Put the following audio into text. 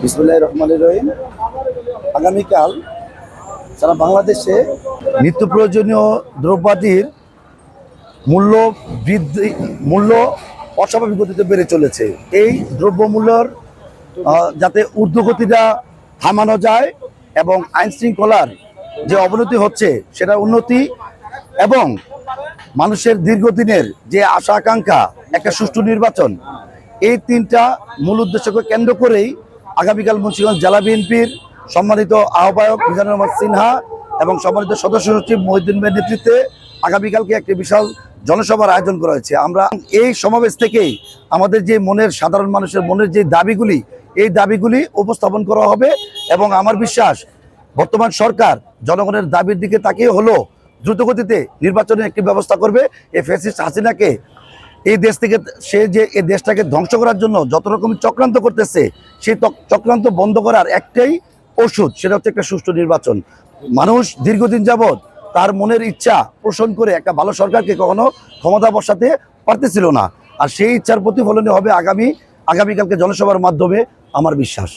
বিসমুল্লাহ রহমান রহিম। আগামীকাল সারা বাংলাদেশে নিত্য প্রয়োজনীয় দ্রব্যাদির মূল্য বৃদ্ধি, মূল্য অস্বাভাবিক গতিতে বেড়ে চলেছে। এই দ্রব্যমূল্যর যাতে ঊর্ধ্বগতিটা থামানো যায় এবং আইন শৃঙ্খলার যে অবনতি হচ্ছে সেটা উন্নতি এবং মানুষের দীর্ঘদিনের যে আশা আকাঙ্ক্ষা একটা সুষ্ঠু নির্বাচন, এই তিনটা মূল উদ্দেশ্যকে কেন্দ্র করেই আগামীকাল মুন্সিগঞ্জ জেলা বিএনপির সম্মানিত আহ্বায়ক মিজানুর রহমান সিনহা এবং সম্মানিত সদস্য সচিব মহিউদ্দিন নেতৃত্বে আগামীকালকে একটি বিশাল জনসভার আয়োজন করা হয়েছে। আমরা এই সমাবেশ থেকেই আমাদের যে মনের সাধারণ মানুষের মনের যে দাবিগুলি, এই দাবিগুলি উপস্থাপন করা হবে এবং আমার বিশ্বাস বর্তমান সরকার জনগণের দাবির দিকে তাকিয়ে হলো দ্রুতগতিতে নির্বাচনের একটি ব্যবস্থা করবে। এই ফ্যাসিস্ট হাসিনাকে এই দেশ থেকে সে যে এই দেশটাকে ধ্বংস করার জন্য যত রকম চক্রান্ত করতেছে, সেই চক্রান্ত বন্ধ করার একটাই ওষুধ, সেটা হচ্ছে একটা সুষ্ঠু নির্বাচন। মানুষ দীর্ঘদিন যাবৎ তার মনের ইচ্ছা পোষণ করে একটা ভালো সরকারকে কখনো ক্ষমতা বসাতে পারতেছিল না। আর সেই ইচ্ছার প্রতিফলনে হবে আগামী, আগামীকালকে জনসভার মাধ্যমে আমার বিশ্বাস।